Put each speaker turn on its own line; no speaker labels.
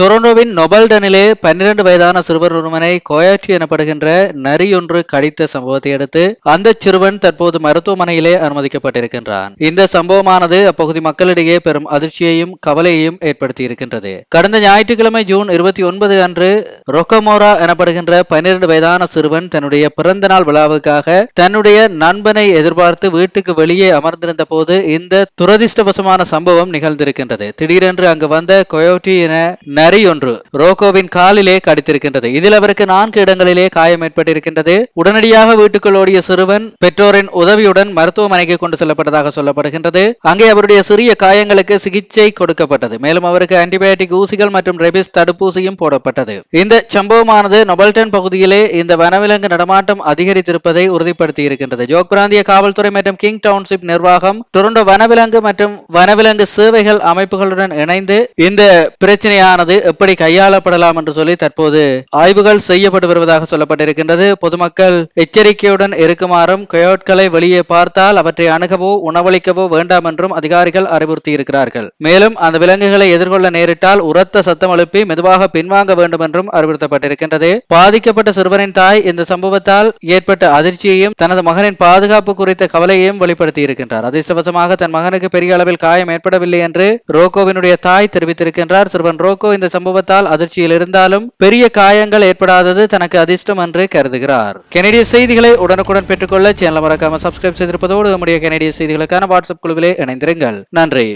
டொரண்டோவின் நொபல்டனிலே பன்னிரண்டு வயதான சிறுவர் ஒருவனை கோயாட்சி எனப்படுகின்ற நரியொன்று கடித்த சம்பவத்தை அடுத்து அந்த சிறுவன் தற்போது மருத்துவமனையிலே அனுமதிக்கப்பட்டிருக்கின்றான். இந்த சம்பவமானது அப்பகுதி மக்களிடையே பெரும் அதிர்ச்சியையும் கவலையையும் ஏற்படுத்தி இருக்கின்றது கடந்த ஞாயிற்றுக்கிழமை ஜூன் இருபத்தி ஒன்பது அன்று ரொக்கமோரா எனப்படுகின்ற பன்னிரண்டு வயதான சிறுவன் தன்னுடைய பிறந்த நாள் விழாவுக்காக தன்னுடைய நண்பனை எதிர்பார்த்து வீட்டுக்கு வெளியே அமர்ந்திருந்த போது இந்த துரதிர்ஷ்டவசமான சம்பவம் நிகழ்ந்திருக்கின்றது. திடீரென்று அங்கு வந்த கொயோட்டி என நரி ஒன்று ரோகோவின் காலிலே கடித்திருக்கின்றது. இதில் அவருக்கு நான்கு இடங்களிலே காயம் ஏற்பட்டிருக்கின்றது. உடனடியாக வீட்டுக்குள் ஓடிய சிறுவன் பெற்றோரின் உதவியுடன் மருத்துவமனைக்கு கொண்டு செல்லப்பட்டதாக சொல்லப்படுகின்றது. அங்கே அவருடைய சிறிய காயங்களுக்கு சிகிச்சை கொடுக்கப்பட்டது. மேலும் அவருக்கு ஆன்டிபயோட்டிக் ஊசிகள் மற்றும் ரெபிஸ் தடுப்பூசியும் போடப்பட்டது. இந்த சம்பவமானது நொபல்டன் பகுதியிலே இந்த வனவிலங்கு நடமாட்டம் அதிகரித்திருப்பதை உறுதிப்படுத்தி இருக்கின்றது ஜோக் பிராந்திய காவல்துறை மற்றும் கிங் டவுன்ஷிப் நிர்வாகம் டொரண்டோ வனவிலங்கு மற்றும் வனவிலங்கு சேவைகள் அமைப்புகளுடன் இணைந்து இந்த பிரச்சனையானது எப்படி கையாளப்படலாம் என்று சொல்லி தற்போது ஆய்வுகள் செய்யப்பட்டு வருவதாக சொல்லப்பட்டிருக்கின்றது. பொதுமக்கள் எச்சரிக்கையுடன் இருக்குமாறும் கயோட்களை வெளியே பார்த்தால் அவற்றை அணுகவோ உணவளிக்கவோ வேண்டாம் என்றும் அதிகாரிகள் அறிவுறுத்தி இருக்கிறார்கள் மேலும் அந்த விலங்குகளை எதிர்கொள்ள நேரிட்டால் உரத்த சத்தம் எழுப்பி மெதுவாக பின்வாங்க வேண்டும் என்றும் அறிவுறுத்தப்பட்டிருக்கின்றது. பாதிக்கப்பட்ட சிறுவனின் தாய் இந்த சம்பவத்தால் ஏற்பட்ட அதிர்ச்சியையும் தனது மகனின் பாதுகாப்பு குறித்த கவலையையும் வெளிப்படுத்தி இருக்கின்றார் அதிர்ஷ்டவசமாக தன் மகனுக்கு பெரிய அளவில் காயம் ஏற்படவில்லை என்று ரோகோவினுடைய தாய் தெரிவித்திருக்கின்றார். சிறுவன் ரோகோ இந்த சம்பவத்தால் அதிர்ச்சியில் இருந்தாலும் பெரிய காயங்கள் ஏற்படாதது தனக்கு அதிர்ஷ்டம் என்று கருதுகிறார். கெனடிய செய்திகளை உடனுக்குடன் பெற்றுக்கொள்ள சேனல் மறக்காம சப்ஸ்கிரைப் செய்திருப்பதோடு நம்முடைய கெனடிய செய்திகளுக்கான வாட்ஸ்அப் குழுவிலே இணைந்திருங்கள். நன்றி.